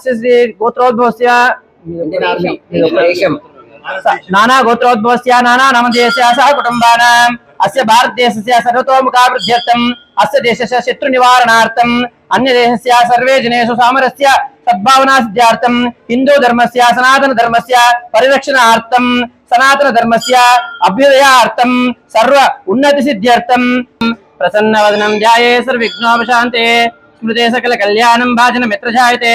శ్రీ గోత్రోద్భవస్య నానా గోత్రోద్భవస్య నానా నమదేశ సహ కుటుంబానాం. అస్య భారతదేశస్య సర్వతోముఖాభివృద్ధ్యర్థం అస్య దేశస్య శత్రు నివారణార్థం అన్య దేశస్య సర్వే జనేషు సామరస్య సద్భావనా సిద్ధ్యార్థం. హిందూ ధర్మస్య సనాతన ధర్మస్య పరిరక్షణార్థం. సనాతన ధర్మస్య అభ్యుదయార్థం. సర్వ ఉన్నతి సిద్ధ్యర్థం. ప్రసన్న వదనం ధ్యాయే సర్వ విఘ్నోపశాంతే స్మృతే సకల కళ్యాణం భాజన మిత్రజాయతే.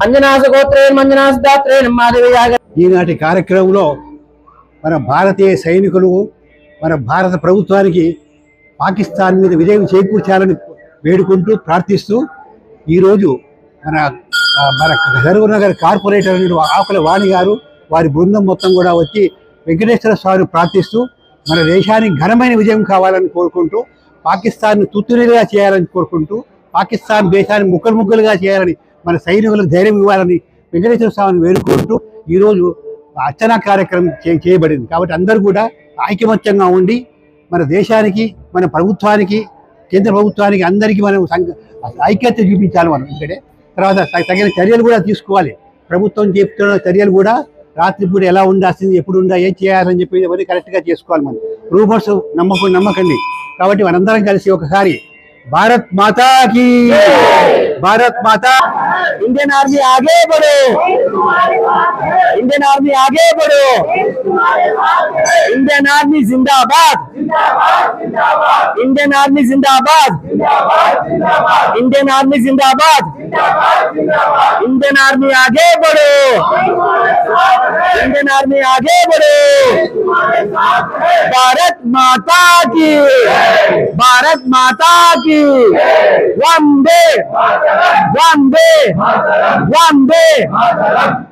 అంజనాస గోత్రేణ మంజనాస దాత్రేణ మాధవి ఈనాటి కార్యక్రమంలో మన భారతీయ సైనికులు మన భారత ప్రభుత్వానికి పాకిస్తాన్ మీద విజయం చేకూర్చాలని వేడుకుంటూ ప్రార్థిస్తూ ఈరోజు మన మన గరువు నగర్ కార్పొరేటర్ అయిన ఆకుల వాణి గారు వారి బృందం మొత్తం కూడా వచ్చి వెంకటేశ్వర స్వామిని ప్రార్థిస్తూ మన దేశానికి ఘనమైన విజయం కావాలని కోరుకుంటూ పాకిస్తాన్ను తుత్తునిగా చేయాలని కోరుకుంటూ పాకిస్తాన్ దేశాన్ని ముక్కలు ముక్కలుగా చేయాలని మన సైనికులకు ధైర్యం ఇవ్వాలని వెంకటేశ్వర స్వామిని వేడుకుంటూ ఈరోజు అర్చనా కార్యక్రమం చే- చేయబడింది. కాబట్టి అందరూ కూడా ఐకమత్యంగా ఉండి మన దేశానికి మన ప్రభుత్వానికి కేంద్ర ప్రభుత్వానికి అందరికీ మనం ఐక్యత చూపించాలి మనం ఎందుకంటే తర్వాత తగిన చర్యలు కూడా తీసుకోవాలి. ప్రభుత్వం చెప్తున్న చర్యలు కూడా రాత్రిపూట ఎలా ఉండాల్సింది ఎప్పుడు ఉందా ఏం చేయాలని చెప్పి ఇవన్నీ కరెక్ట్గా చేసుకోవాలి మనం. రూమర్స్ నమ్మకం నమ్మకండి. కాబట్టి మనందరం కలిసి ఒకసారి భారత్ మాతాకి! भारत माता इंडियन आर्मी आगे बढ़ो। इंडियन आर्मी आगे बढ़ो। इंडियन आर्मी जिंदाबाद। इंडियन आर्मी जिंदाबाद। इंडियन आर्मी जिंदाबाद। इंडियन आर्मी आगे बढ़ो। इंडियन आर्मी आगे बढ़ो। भारत माता की। भारत माता की वंदे वंदे वंदे